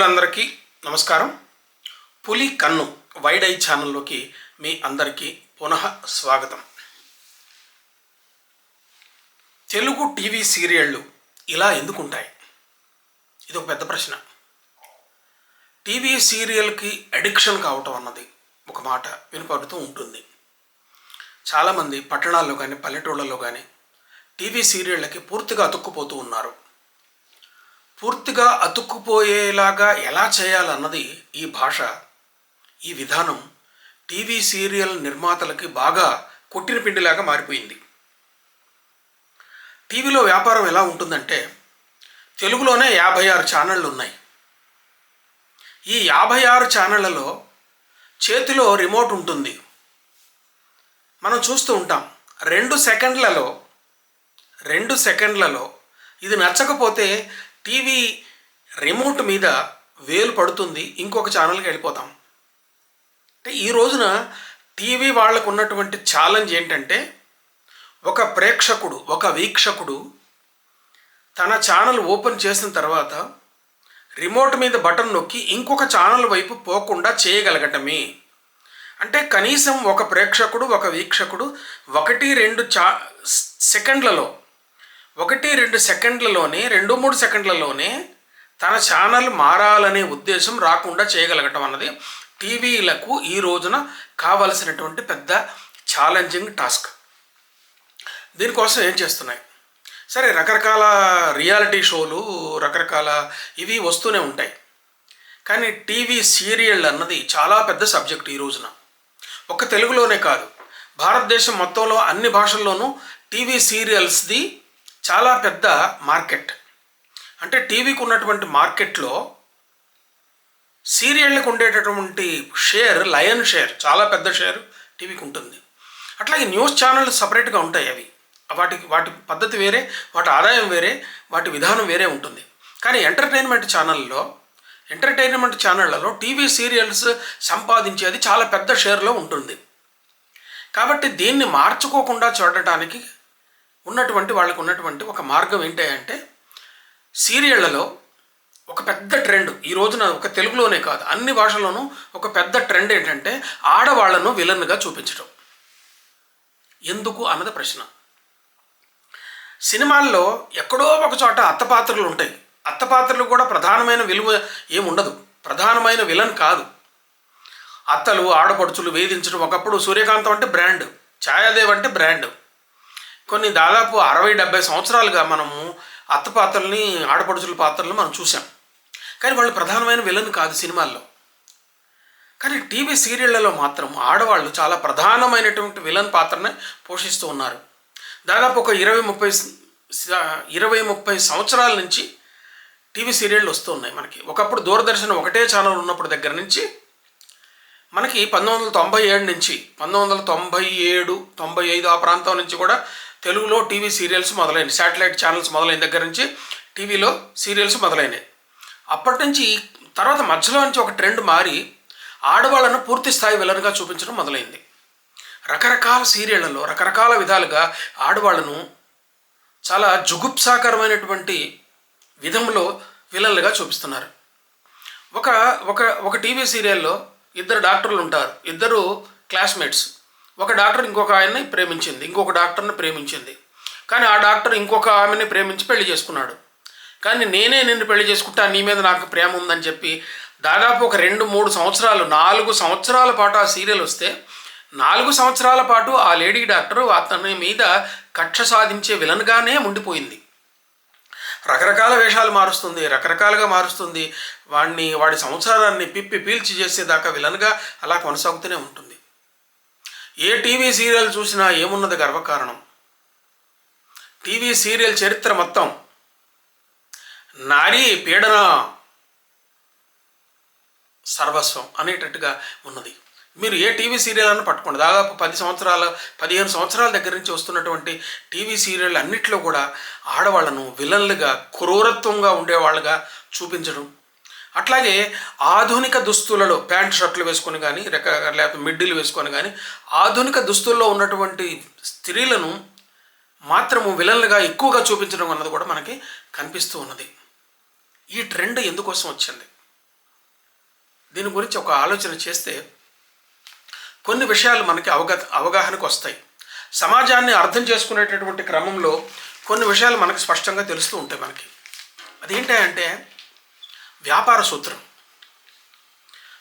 మిత్రులందరికీ నమస్కారం. పులి కన్ను వైడ్ ఐ ఛానల్లోకి మీ అందరికీ పునః స్వాగతం. తెలుగు టీవీ సీరియళ్ళు ఇలా ఎందుకుంటాయి? ఇది ఒక పెద్ద ప్రశ్న. టీవీ సీరియల్కి అడిక్షన్ కావటం అన్నది ఒక మాట వినపడుతూ ఉంటుంది. చాలామంది పట్టణాల్లో కానీ పల్లెటూళ్ళలో కానీ టీవీ సీరియళ్ళకి పూర్తిగా అతుక్కుపోతూ ఉన్నారు. పూర్తిగా అతుక్కుపోయేలాగా ఎలా చేయాలన్నది ఈ భాష ఈ విధానం టీవీ సీరియల్ నిర్మాతలకి బాగా కొట్టిన పిండిలాగా మారిపోయింది. టీవీలో వ్యాపారం ఎలా ఉంటుందంటే తెలుగులోనే యాభై ఆరు ఛానళ్ళు ఉన్నాయి ఈ యాభై ఆరు ఛానళ్ళలో చేతిలో రిమోట్ ఉంటుంది. మనం చూస్తూ ఉంటాం రెండు సెకండ్లలో రెండు సెకండ్లలో ఇది నచ్చకపోతే టీవీ రిమోట్ మీద వేలు పడుతుంది. ఇంకొక ఛానల్కి వెళ్ళిపోతాం. అంటే ఈ రోజున టీవీ వాళ్ళకు ఉన్నటువంటి ఛాలెంజ్ ఏంటంటే ఒక ప్రేక్షకుడు ఒక వీక్షకుడు తన ఛానల్ ఓపెన్ చేసిన తర్వాత రిమోట్ మీద బటన్ నొక్కి ఇంకొక ఛానల్ వైపు పోకుండా చేయగలగటమే. అంటే కనీసం ఒక ప్రేక్షకుడు ఒక వీక్షకుడు ఒకటి రెండు చా సెకండ్లలో ఒకటి రెండు సెకండ్లలోనే రెండు మూడు సెకండ్లలోనే తన ఛానల్ మారాలనే ఉద్దేశం రాకుండా చేయగలగటం అన్నది టీవీలకు ఈ రోజున కావలసినటువంటి పెద్ద ఛాలెంజింగ్ టాస్క్ దీనికోసం ఏం చేస్తున్నాయి? సరే రకరకాల రియాలిటీ షోలు రకరకాల ఇవి వస్తూనే ఉంటాయి. కానీ టీవీ సీరియల్ అన్నది చాలా పెద్ద సబ్జెక్ట్ ఈ రోజున. ఒక్క తెలుగులోనే కాదు భారతదేశం మొత్తంలో అన్ని భాషల్లోనూ టీవీ సీరియల్స్ది చాలా పెద్ద మార్కెట్. అంటే టీవీకి ఉన్నటువంటి మార్కెట్లో సీరియళ్ళకు ఉండేటటువంటి షేర్ లయన్ షేర్ చాలా పెద్ద షేర్ టీవీకి ఉంటుంది. అట్లాగే న్యూస్ ఛానళ్ళు సపరేట్గా ఉంటాయి అవి. వాటికి వాటి పద్ధతి వేరే వాటి ఆదాయం వేరే వాటి విధానం వేరే ఉంటుంది. కానీ ఎంటర్టైన్మెంట్ ఛానల్లో ఎంటర్టైన్మెంట్ ఛానళ్ళలో టీవీ సీరియల్స్ సంపాదించేది చాలా పెద్ద షేర్లో ఉంటుంది. కాబట్టి దీన్ని మార్చుకోకుండా చూడటానికి ఉన్నటువంటి వాళ్ళకు ఉన్నటువంటి ఒక మార్గం ఏంటి అంటే సీరియళ్ళలో ఒక పెద్ద ట్రెండ్ ఈ రోజున ఒక తెలుగులోనే కాదు అన్ని భాషల్లోనూ ఒక పెద్ద ట్రెండ్ ఏంటంటే ఆడవాళ్ళను విలన్గా చూపించడం ఎందుకు అన్నది ప్రశ్న. సినిమాల్లో ఎక్కడో ఒక చోట అత్తపాత్రలు ఉంటాయి. అత్తపాత్రలు కూడా ప్రధానమైన విలువ ఏముండదు. ప్రధానమైన విలన్ కాదు. అత్తలు ఆడపడుచులు వేధించడం ఒకప్పుడు సూర్యకాంతం అంటే బ్రాండ్ ఛాయాదేవ్ అంటే బ్రాండ్. కొన్ని దాదాపు అరవై డెబ్బై సంవత్సరాలుగా మనము అత్త పాత్రల్ని ఆడపడుచుల పాత్రలను మనం చూసాం కానీ వాళ్ళు ప్రధానమైన విలన్ కాదు సినిమాల్లో. కానీ టీవీ సీరియళ్ళలో మాత్రం ఆడవాళ్ళు చాలా ప్రధానమైనటువంటి విలన్ పాత్రని పోషిస్తూ ఉన్నారు. దాదాపు ఒక ఇరవై ముప్పై ఇరవై ముప్పై సంవత్సరాల నుంచి టీవీ సీరియళ్ళు వస్తూ ఉన్నాయి మనకి. ఒకప్పుడు దూరదర్శన్ ఒకటే ఛానల్ ఉన్నప్పుడు దగ్గర నుంచి మనకి పంతొమ్మిది వందల తొంభై ఏడు నుంచి పంతొమ్మిది వందల తొంభై ఏడు తొంభై ఐదు ఆ ప్రాంతం నుంచి కూడా తెలుగులో టీవీ సీరియల్స్ మొదలైనవి శాటిలైట్ ఛానల్స్ మొదలైన దగ్గర నుంచి టీవీలో సీరియల్స్ మొదలైనవి అప్పటి నుంచి తర్వాత మధ్యలో నుంచి ఒక ట్రెండ్ మారి ఆడవాళ్ళను పూర్తి స్థాయి విలన్గా చూపించడం మొదలైంది. రకరకాల సీరియళ్ళలో రకరకాల విధాలుగా ఆడవాళ్ళను చాలా జుగుప్సాకరమైనటువంటి విధంలో విలన్లుగా చూపిస్తున్నారు. ఒక ఒక ఒక టీవీ సీరియల్లో ఇద్దరు డాక్టర్లు ఉంటారు. ఇద్దరు క్లాస్మేట్స్. ఒక డాక్టర్ ఇంకొక ఆయన్ని ప్రేమించింది ఇంకొక డాక్టర్ని ప్రేమించింది. కానీ ఆ డాక్టర్ ఇంకొక ఆమెని ప్రేమించి పెళ్ళి చేసుకున్నాడు. కానీ నేనే నిన్ను పెళ్ళి చేసుకుంటా నీ మీద నాకు ప్రేమ ఉందని చెప్పి దాదాపు ఒక రెండు మూడు సంవత్సరాలు నాలుగు సంవత్సరాల పాటు ఆ సీరియల్ వస్తే నాలుగు సంవత్సరాల పాటు ఆ లేడీ డాక్టర్ అతని మీద కక్ష సాధించే విలన్గానే ఉండిపోయింది. రకరకాల వేషాలు మారుస్తుంది రకరకాలుగా మారుస్తుంది. వాడిని వాడి సంసారాన్ని పిప్పి పీల్చి చేసేదాకా విలన్గా అలా కొనసాగుతూనే ఉంటుంది. ఏ టీవీ సీరియల్ చూసినా ఏమున్నది గర్వకారణం? టీవీ సీరియల్ చరిత్ర మొత్తం. నారీ పీడన సర్వస్వం అనేటట్టుగా ఉన్నది. మీరు ఏ టీవీ సీరియల్ అన్న పట్టుకోండి. దాదాపు పది సంవత్సరాల పదిహేను సంవత్సరాల దగ్గర నుంచి వస్తున్నటువంటి టీవీ సీరియల్ అన్నిట్లో కూడా ఆడవాళ్ళను విలన్లుగా క్రూరత్వంగా ఉండేవాళ్ళుగా చూపించడం అట్లాగే ఆధునిక దుస్తులలో ప్యాంట్ షర్ట్లు వేసుకొని కానీ లేకపోతే మిడ్డీలు వేసుకొని కానీ ఆధునిక దుస్తుల్లో ఉన్నటువంటి స్త్రీలను మాత్రము విలన్లుగా ఎక్కువగా చూపించడం అన్నది కూడా మనకి కనిపిస్తూ ఉన్నది. ఈ ట్రెండ్ ఎందుకోసం వచ్చింది? దీని గురించి ఒక ఆలోచన చేస్తే కొన్ని విషయాలు మనకి అవగా అవగాహనకు వస్తాయి. సమాజాన్ని అర్థం చేసుకునేటటువంటి క్రమంలో కొన్ని విషయాలు మనకు స్పష్టంగా తెలుస్తూ ఉంటాయి మనకి. అదేంటంటే వ్యాపార సూత్రం.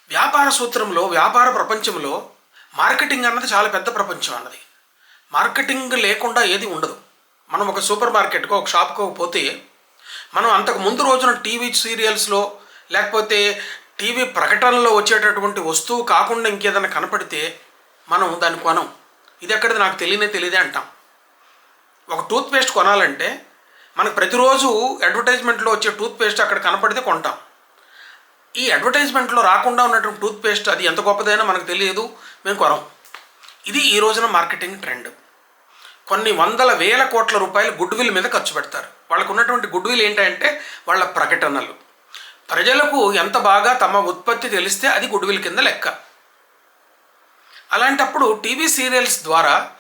వ్యాపార సూత్రంలో వ్యాపార ప్రపంచంలో మార్కెటింగ్ అన్నది చాలా పెద్ద ప్రపంచం అన్నది. మార్కెటింగ్ లేకుండా ఏది ఉండదు. మనం ఒక సూపర్ మార్కెట్కో ఒక షాప్కో పోతే మనం అంతకు ముందు రోజున టీవీ సీరియల్స్లో లేకపోతే టీవీ ప్రకటనలో వచ్చేటటువంటి వస్తువు కాకుండా ఇంకేదైనా కనపడితే మనం దాన్ని కొనం. ఇది ఎక్కడిది నాకు తెలియనే తెలియదే అంటాం. ఒక టూత్ పేస్ట్ కొనాలంటే మనకు ప్రతిరోజు అడ్వర్టైజ్మెంట్లో వచ్చే టూత్ పేస్ట్ అక్కడ కనపడితే కొంటాం. ఈ అడ్వర్టైజ్మెంట్లో రాకుండా ఉన్నటువంటి టూత్పేస్ట్ అది ఎంత గొప్పదైనా మనకు తెలియదు మేము కొనం. ఇది ఈ రోజున మార్కెటింగ్ ట్రెండ్. కొన్ని వందల వేల కోట్ల రూపాయలు గుడ్ విల్ మీద ఖర్చు పెడతారు. వాళ్ళకు ఉన్నటువంటి గుడ్ విల్ ఏంటంటే వాళ్ళ ప్రకటనలు. ప్రజలకు ఎంత బాగా తమ ఉత్పత్తి తెలిస్తే అది గుడ్ విల్ కింద లెక్క. అలాంటప్పుడు టీవీ సీరియల్స్ ద్వారా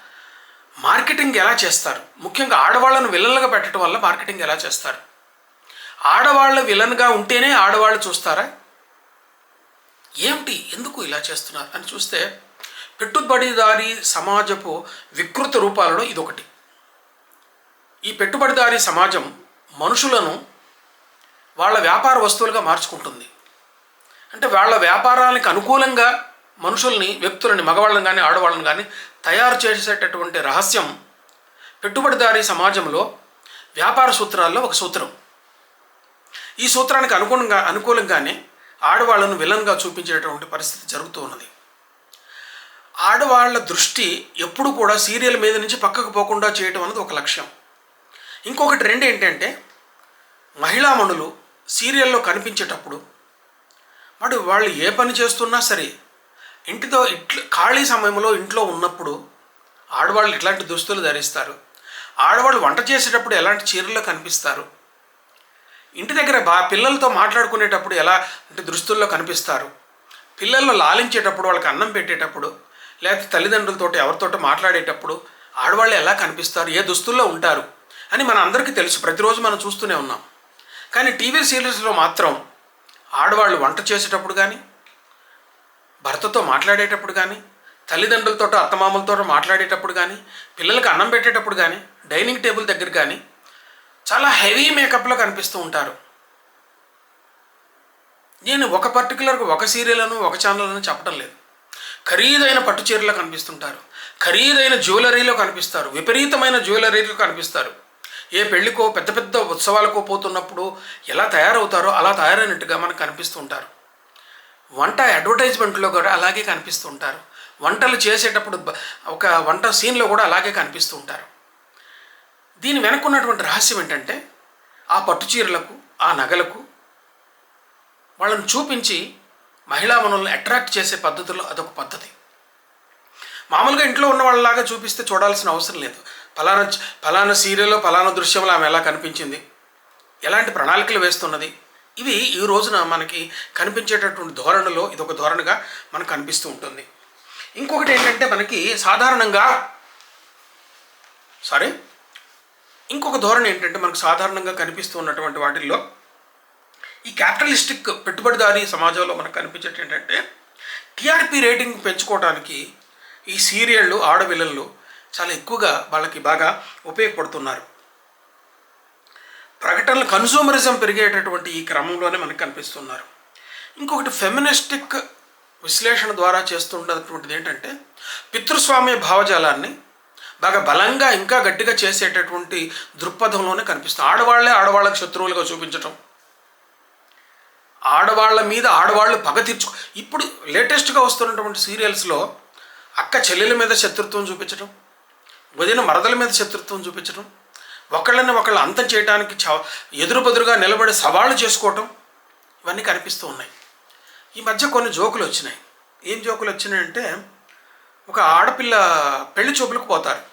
మార్కెటింగ్ ఎలా చేస్తారు? ముఖ్యంగా ఆడవాళ్ళను విలన్లుగా పెట్టడం వల్ల మార్కెటింగ్ ఎలా చేస్తారు? ఆడవాళ్ళు విలన్గా ఉంటేనే ఆడవాళ్ళు చూస్తారా? ఏమిటి ఎందుకు ఇలా చేస్తున్నారు అని చూస్తే పెట్టుబడిదారీ సమాజపు వికృత రూపాలలో ఇదొకటి. ఈ పెట్టుబడిదారీ సమాజం మనుషులను వాళ్ళ వ్యాపార వస్తువులుగా మార్చుకుంటుంది. అంటే వాళ్ళ వ్యాపారానికి అనుకూలంగా మనుషుల్ని వ్యక్తులని మగవాళ్ళని కానీ ఆడవాళ్ళని కానీ తయారు చేసేటటువంటి రహస్యం పెట్టుబడిదారీ సమాజంలో వ్యాపార సూత్రాల్లో ఒక సూత్రం. ఈ సూత్రానికి అనుగుణంగా అనుకూలంగానే ఆడవాళ్ళను విలన్గా చూపించేటటువంటి పరిస్థితి జరుగుతూ ఉన్నది. ఆడవాళ్ళ దృష్టి ఎప్పుడు కూడా సీరియల్ మీద నుంచి పక్కకు పోకుండా చేయటం అనేది ఒక లక్ష్యం. ఇంకొకటి రెండు ఏంటంటే మహిళామణులు సీరియల్లో కనిపించేటప్పుడు మరి వాళ్ళు ఏ పని చేస్తున్నా సరే ఇంటితో ఇట్ల ఖాళీ సమయంలో ఇంట్లో ఉన్నప్పుడు ఆడవాళ్ళు ఎట్లాంటి దుస్తులు ధరిస్తారు. ఆడవాళ్ళు వంట చేసేటప్పుడు ఎలాంటి చీరల్లో కనిపిస్తారు? ఇంటి దగ్గర బా పిల్లలతో మాట్లాడుకునేటప్పుడు ఎలా అంటే దృష్టిల్లో కనిపిస్తారు? పిల్లలను లాలించేటప్పుడు వాళ్ళకి అన్నం పెట్టేటప్పుడు లేకపోతే తల్లిదండ్రులతోటి ఎవరితోటో మాట్లాడేటప్పుడు ఆడవాళ్ళు ఎలా కనిపిస్తారు? ఏ దుస్తుల్లో ఉంటారు? అని మన అందరికీ తెలుసు. ప్రతిరోజు మనం చూస్తూనే ఉన్నాం. కానీ టీవీ సీరియల్స్లో మాత్రం ఆడవాళ్ళు వంట చేసేటప్పుడు కానీ భర్తతో మాట్లాడేటప్పుడు కానీ తల్లిదండ్రులతో అత్తమామలతో మాట్లాడేటప్పుడు కానీ పిల్లలకు అన్నం పెట్టేటప్పుడు కానీ డైనింగ్ టేబుల్ దగ్గర కానీ చాలా హెవీ మేకప్లో కనిపిస్తూ ఉంటారు. నేను ఒక పర్టికులర్గా ఒక సీరియల్ను ఒక ఛానల్ను చెప్పడం లేదు. ఖరీదైన పట్టు చీరలో కనిపిస్తుంటారు. ఖరీదైన జ్యువెలరీలో కనిపిస్తారు. విపరీతమైన జ్యువెలరీలో కనిపిస్తారు. ఏ పెళ్ళికో పెద్ద పెద్ద ఉత్సవాలకో పోతున్నప్పుడు ఎలా తయారవుతారో అలా తయారైనట్టుగా మనకు కనిపిస్తూ ఉంటారు. వంట అడ్వర్టైజ్మెంట్లో కూడా అలాగే కనిపిస్తూ ఉంటారు. వంటలు చేసేటప్పుడు ఒక వంట సీన్లో కూడా అలాగే కనిపిస్తూ ఉంటారు. దీని వెనక్కున్నటువంటి రహస్యం ఏంటంటే ఆ పట్టుచీరలకు ఆ నగలకు వాళ్ళని చూపించి మహిళా మనల్ని అట్రాక్ట్ చేసే పద్ధతిలో అదొక పద్ధతి. మామూలుగా ఇంట్లో ఉన్న వాళ్ళలాగా చూపిస్తే చూడాల్సిన అవసరం లేదు. ఫలానా ఫలానా సీరియల్లో ఫలానా దృశ్యంలో ఆమె ఎలా కనిపించింది? ఎలాంటి ప్రణాళికలు వేస్తున్నది? ఇవి ఈ రోజున మనకి కనిపించేటటువంటి ధోరణిలో ఇదొక ధోరణిగా మనకు కనిపిస్తూ ఉంటుంది. ఇంకొకటి ఏంటంటే మనకి సాధారణంగా సారీ? ఇంకొక ధోరణి ఏంటంటే మనకు సాధారణంగా కనిపిస్తూ ఉన్నటువంటి వాటిల్లో ఈ క్యాపిటలిస్టిక్ పెట్టుబడిదారీ సమాజంలో మనకు కనిపించేది ఏంటంటే టీఆర్పీ రేటింగ్ పెంచుకోవడానికి ఈ సీరియళ్ళు ఆడవిల్లలు చాలా ఎక్కువగా వాళ్ళకి బాగా ఉపయోగపడుతున్నారు. ప్రకటనలు కన్సూమరిజం పెరిగేటటువంటి ఈ క్రమంలోనే మనకు కనిపిస్తున్నారు. ఇంకొకటి ఫెమినిస్టిక్ విశ్లేషణ ద్వారా చేస్తున్నటువంటిది ఏంటంటే పితృస్వామ్య భావజాలాన్ని బాగా బలంగా ఇంకా గట్టిగా చేసేటటువంటి దృక్పథంలోనే కనిపిస్తుంది. ఆడవాళ్ళే ఆడవాళ్ళకి శత్రువులుగా చూపించటం. ఆడవాళ్ళ మీద ఆడవాళ్ళు పగ తీర్చు ఇప్పుడు లేటెస్ట్గా వస్తున్నటువంటి సీరియల్స్లో అక్క చెల్లెల మీద శత్రుత్వం చూపించడం వదిన మరదల మీద శత్రుత్వం చూపించడం ఒకళ్ళని ఒకళ్ళు అంతం చేయడానికి చ ఎదురు బెదురుగా నిలబడి సవాళ్ళు చేసుకోవటం ఇవన్నీ కనిపిస్తూ ఉన్నాయి. ఈ మధ్య కొన్ని జోకులు వచ్చినాయి. ఏం జోకులు వచ్చినాయంటే ఒక ఆడపిల్ల పెళ్ళి చూపులకు పోతారు.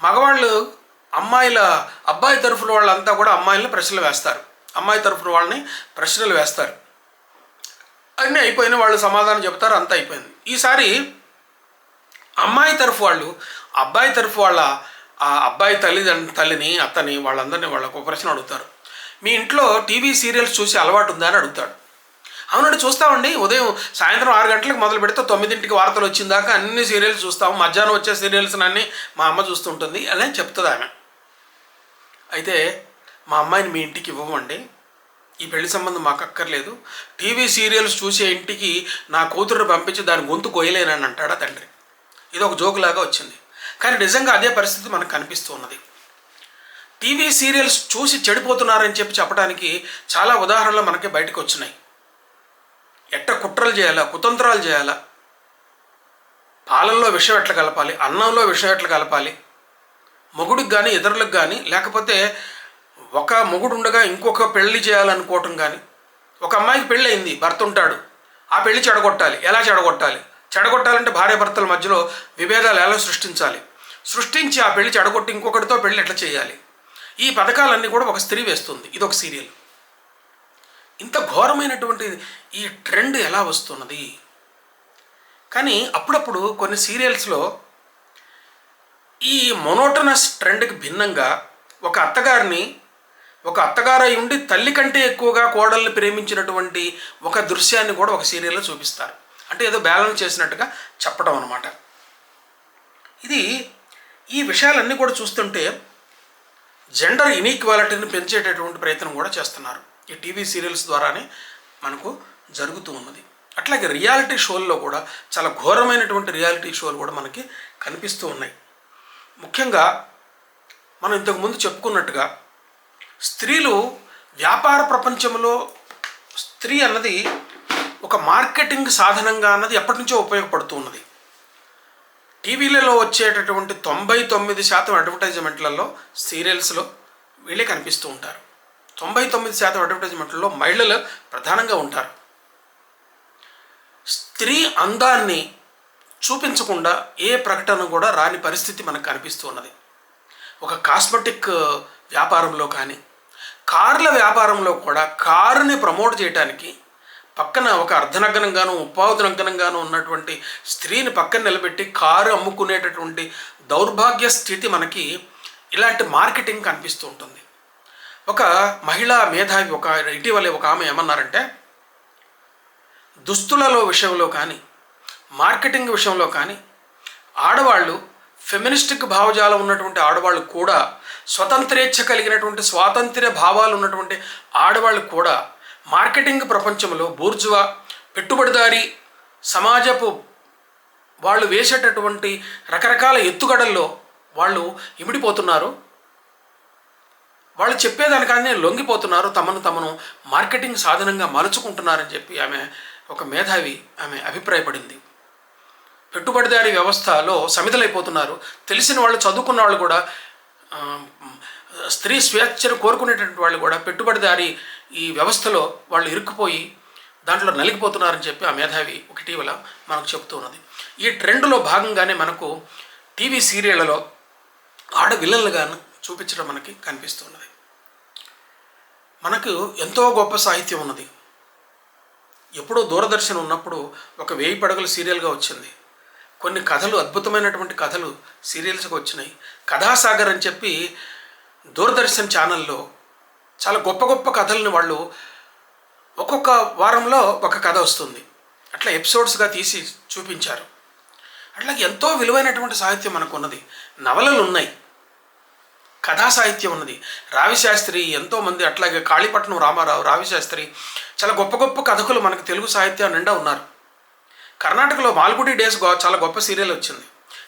మగవాళ్ళు అమ్మాయిల అబ్బాయి తరఫున వాళ్ళంతా కూడా అమ్మాయిలని ప్రశ్నలు వేస్తారు. అమ్మాయి తరఫున వాళ్ళని ప్రశ్నలు వేస్తారు. అన్నీ అయిపోయిన వాళ్ళు సమాధానం చెప్తారు అంతా అయిపోయింది. ఈసారి అమ్మాయి తరఫు వాళ్ళు అబ్బాయి తరఫు వాళ్ళ ఆ అబ్బాయి తల్లి తల్లిని అత్తని వాళ్ళందరినీ వాళ్ళకు ఒక ప్రశ్న అడుగుతారు. మీ ఇంట్లో టీవీ సీరియల్స్ చూసి అలవాటు ఉందా అని అడుగుతాడు. అవునండి చూస్తామండి. ఉదయం సాయంత్రం ఆరు గంటలకు మొదలు పెడితే తొమ్మిదింటికి వార్తలు వచ్చిన దాకా అన్ని సీరియల్స్ చూస్తాము. మధ్యాహ్నం వచ్చే సీరియల్స్ అన్నీ మా అమ్మ చూస్తుంటుంది. అని చెప్తుంది ఆమె. అయితే మా అమ్మాయిని మీ ఇంటికి ఇవ్వమండి. ఈ పెళ్ళి సంబంధం మాకు అక్కర్లేదు టీవీ సీరియల్స్ చూసే ఇంటికి నా కూతురు పంపించి దాని గొంతు కోయలేనని అంటాడా తండ్రి. ఇది ఒక జోకులాగా వచ్చింది. కానీ నిజంగా అదే పరిస్థితి మనకు కనిపిస్తూ ఉన్నది. టీవీ సీరియల్స్ చూసి చెడిపోతున్నారని చెప్పి చెప్పడానికి చాలా ఉదాహరణలు మనకి బయటకు వచ్చినాయి. ఎట్ట కుట్రలు చేయాలా కుతంత్రాలు చేయాలా? పాలల్లో విషం ఎట్లా కలపాలి అన్నంలో విషం ఎట్లా కలపాలి? మొగుడికి కానీ ఇతరులకు కానీ లేకపోతే ఒక మొగుడు ఉండగా ఇంకొక పెళ్ళి చేయాలనుకోవటం కానీ ఒక అమ్మాయికి పెళ్ళి అయింది భర్త ఉంటాడు ఆ పెళ్ళి చెడగొట్టాలి ఎలా చెడగొట్టాలి? చెడగొట్టాలంటే భార్య భర్తల మధ్యలో విభేదాలు ఎలా సృష్టించాలి? సృష్టించి ఆ పెళ్ళి చెడగొట్టి ఇంకొకటితో పెళ్ళి ఎట్లా చేయాలి? ఈ పథకాలన్నీ కూడా ఒక స్త్రీ వేస్తుంది ఇది ఒక సీరియల్. ఇంత ఘోరమైనటువంటి ఈ ట్రెండ్ ఎలా వస్తున్నది? కానీ అప్పుడప్పుడు కొన్ని సీరియల్స్లో ఈ మొనోటనస్ ట్రెండ్కి భిన్నంగా ఒక అత్తగారిని ఒక అత్తగారై ఉండి తల్లి కంటే ఎక్కువగా కోడల్ని ప్రేమించినటువంటి ఒక దృశ్యాన్ని కూడా ఒక సీరియల్లో చూపిస్తారు. అంటే ఏదో బ్యాలెన్స్ చేసినట్టుగా చెప్పడం అనమాట ఇది ఈ విషయాలన్నీ కూడా చూస్తుంటే జెండర్ ఇనీక్వాలిటీని పెంచేటటువంటి ప్రయత్నం కూడా చేస్తున్నారు. ఈ టీవీ సీరియల్స్ ద్వారానే మనకు జరుగుతూ ఉన్నది. అట్లాగే రియాలిటీ షోల్లో కూడా చాలా ఘోరమైనటువంటి రియాలిటీ షోలు కూడా మనకి కనిపిస్తూ ఉన్నాయి. ముఖ్యంగా మనం ఇంతకుముందు చెప్పుకున్నట్టుగా స్త్రీలు వ్యాపార ప్రపంచంలో స్త్రీ అన్నది ఒక మార్కెటింగ్ సాధనంగా అన్నది ఎప్పటి నుంచో ఉపయోగపడుతూ ఉన్నది. టీవీలలో వచ్చేటటువంటి తొంభై తొమ్మిది శాతం అడ్వర్టైజ్మెంట్లలో సీరియల్స్లో వీళ్ళే కనిపిస్తూ ఉంటారు. తొంభై తొమ్మిది శాతం అడ్వర్టైజ్మెంట్లలో మహిళలు ప్రధానంగా ఉంటారు. స్త్రీ అందాన్ని చూపించకుండా ఏ ప్రకటన కూడా రాని పరిస్థితి మనకు కనిపిస్తూ ఉన్నది. ఒక కాస్మెటిక్ వ్యాపారంలో కానీ కార్ల వ్యాపారంలో కూడా కారుని ప్రమోట్ చేయడానికి పక్కన ఒక అర్ధనగ్నంగాను ఉపాధనగ్నంగాను ఉన్నటువంటి స్త్రీని పక్కన నిలబెట్టి కారు అమ్ముకునేటటువంటి దౌర్భాగ్య స్థితి మనకి ఇలాంటి మార్కెటింగ్ కనిపిస్తూ ఉంటుంది. ఒక మహిళా మేధావి ఒక ఇటీవలే ఒక ఆమె ఏమన్నారంటే దుస్తులలో విషయంలో కానీ మార్కెటింగ్ విషయంలో కానీ ఆడవాళ్ళు ఫెమినిస్టిక్ భావజాలం ఉన్నటువంటి ఆడవాళ్ళు కూడా స్వతంత్రేచ్ఛ కలిగినటువంటి స్వాతంత్ర్య భావాలు ఉన్నటువంటి ఆడవాళ్ళు కూడా మార్కెటింగ్ ప్రపంచంలో బూర్జువా పెట్టుబడిదారి సమాజపు వాళ్ళు వేసేటటువంటి రకరకాల ఎత్తుగడల్లో వాళ్ళు ఇమిడిపోతున్నారు. వాళ్ళు చెప్పేదానికనే లొంగిపోతున్నారు తమను తమను మార్కెటింగ్ సాధనంగా మలుచుకుంటున్నారని చెప్పి ఆమె ఒక మేధావి ఆమె అభిప్రాయపడింది. పెట్టుబడిదారీ వ్యవస్థలో సమితలైపోతున్నారు. తెలిసిన వాళ్ళు చదువుకున్న వాళ్ళు కూడా స్త్రీ స్వేచ్ఛను కోరుకునేటటువంటి వాళ్ళు కూడా పెట్టుబడిదారీ ఈ వ్యవస్థలో వాళ్ళు ఇరుక్కుపోయి దాంట్లో నలిగిపోతున్నారని చెప్పి ఆ మేధావి ఒక ఇటీవల మనకు చెప్తూ ఉన్నది. ఈ ట్రెండ్లో భాగంగానే మనకు టీవీ సీరియళ్ళలో ఆడ విలన్లుగాను చూపించడం మనకి కనిపిస్తున్నది. మనకు ఎంతో గొప్ప సాహిత్యం ఉన్నది. ఎప్పుడో దూరదర్శన్ ఉన్నప్పుడు ఒక వేయి పడగల సీరియల్గా వచ్చింది. కొన్ని కథలు అద్భుతమైనటువంటి కథలు సీరియల్స్గా వచ్చినాయి. కథాసాగర్ అని చెప్పి దూరదర్శన్ ఛానల్లో చాలా గొప్ప గొప్ప కథలను వాళ్ళు ఒక్కొక్క వారంలో ఒక కథ వస్తుంది. అట్లా ఎపిసోడ్స్గా తీసి చూపించారు. అట్లాగే ఎంతో విలువైనటువంటి సాహిత్యం మనకు ఉన్నది నవలలు ఉన్నాయి కథా సాహిత్యం ఉన్నది రావిశాస్త్రి ఎంతోమంది అట్లాగే కాళీపట్నం రామారావు రావిశాస్త్రి చాలా గొప్ప గొప్ప కథకులు మనకు తెలుగు సాహిత్యం నిండా ఉన్నారు. కర్ణాటకలో మాల్గుడి డేస్ గో- చాలా గొప్ప సీరియల్ వచ్చింది.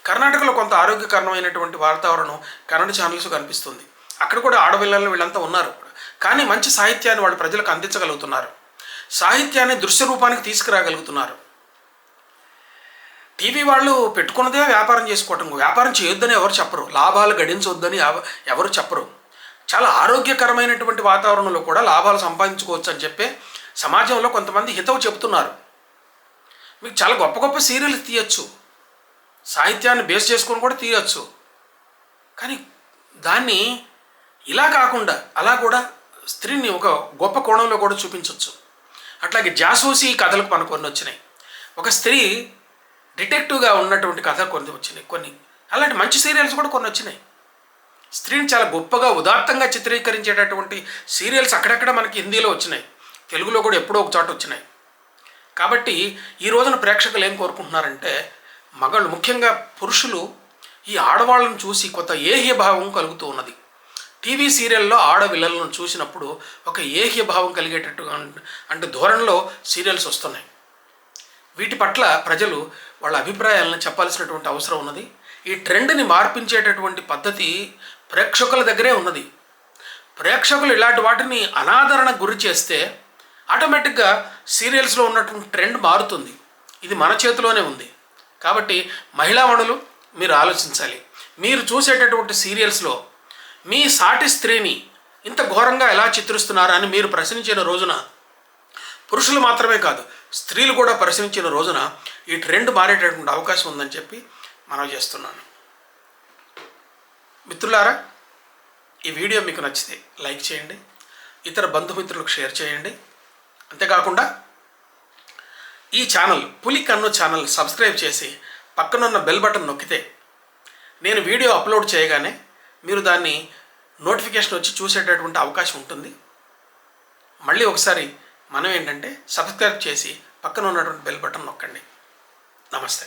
కర్ణాటకలో కొంత ఆరోగ్యకరమైనటువంటి వాతావరణం కన్నడ ఛానల్స్ కనిపిస్తుంది. అక్కడ కూడా ఆడపిల్లలు వీళ్ళంతా ఉన్నారు. కానీ మంచి సాహిత్యాన్ని వాళ్ళు ప్రజలకు అందించగలుగుతున్నారు. సాహిత్యాన్ని దృశ్య రూపానికి తీసుకురాగలుగుతున్నారు. టీవీ వాళ్ళు పెట్టుకున్నదే వ్యాపారం చేసుకోవటం. వ్యాపారం చేయొద్దని ఎవరు చెప్పరు. లాభాలు గడించొద్దని ఎవ- ఎవరు చెప్పరు. చాలా ఆరోగ్యకరమైనటువంటి వాతావరణంలో కూడా లాభాలు సంపాదించుకోవచ్చు అని చెప్పి సమాజంలో కొంతమంది హితవు చెబుతున్నారు. మీకు చాలా గొప్ప గొప్ప సీరియల్స్ తీయచ్చు. సాహిత్యాన్ని బేస్ చేసుకొని కూడా తీయచ్చు. కానీ దాన్ని ఇలా కాకుండా అలా కూడా స్త్రీని ఒక గొప్ప కోణంలో కూడా చూపించవచ్చు అట్లాగే జాసూసి కథలకు పనుకొని వచ్చినాయి ఒక స్త్రీ డిటెక్టివ్గా ఉన్నటువంటి కథ కొన్ని వచ్చినాయి కొన్ని. అలాంటి మంచి సీరియల్స్ కూడా కొన్ని వచ్చినాయి. స్త్రీని చాలా గొప్పగా ఉదాత్తంగా చిత్రీకరించేటటువంటి సీరియల్స్ అక్కడక్కడ మనకి హిందీలో వచ్చినాయి. తెలుగులో కూడా ఎప్పుడో ఒక చోట వచ్చినాయి. కాబట్టి ఈ రోజున ప్రేక్షకులు ఏం కోరుకుంటున్నారంటే మగళ్ళు ముఖ్యంగా పురుషులు ఈ ఆడవాళ్ళను చూసి కొత్త ఏహ్య భావం కలుగుతూ ఉన్నది. టీవీ సీరియల్లో ఆడవిల్లలను చూసినప్పుడు ఒక ఏహ్య భావం అంటే ధోరణిలో సీరియల్స్ వస్తున్నాయి. వీటి పట్ల ప్రజలు వాళ్ళ అభిప్రాయాలను చెప్పాల్సినటువంటి అవసరం ఉన్నది. ఈ ట్రెండ్ని మార్పించేటటువంటి పద్ధతి ప్రేక్షకుల దగ్గరే ఉన్నది. ప్రేక్షకులు ఇలాంటి వాటిని అనాదరణ గురి చేస్తే ఆటోమేటిక్గా సీరియల్స్లో ఉన్నటువంటి ట్రెండ్ మారుతుంది. ఇది మన చేతిలోనే ఉంది. కాబట్టి మహిళా మహిళామణులు మీరు ఆలోచించాలి. మీరు చూసేటటువంటి సీరియల్స్లో మీ సాటి స్త్రీని ఇంత ఘోరంగా ఎలా చిత్రిస్తున్నారని మీరు ప్రశ్నించిన రోజున పురుషులు మాత్రమే కాదు స్త్రీలు కూడా పరిశ్రమించిన రోజున ఈ ట్రెండ్ మారేటటువంటి అవకాశం ఉందని చెప్పి మనం చేస్తున్నాను. మిత్రులారా ఈ వీడియో మీకు నచ్చితే లైక్ చేయండి ఇతర బంధుమిత్రులకు షేర్ చేయండి. అంతేకాకుండా ఈ ఛానల్ పులి కన్ను ఛానల్ సబ్స్క్రైబ్ చేసి పక్కనున్న బెల్ బటన్ నొక్కితే నేను వీడియో అప్లోడ్ చేయగానే మీరు దాన్ని నోటిఫికేషన్ వచ్చి చూసేటటువంటి అవకాశం ఉంటుంది. మళ్ళీ ఒకసారి మనం ఏంటంటే సబ్స్క్రైబ్ చేసి పక్కన ఉన్నటువంటి బెల్ బటన్ నొక్కండి. నమస్తే.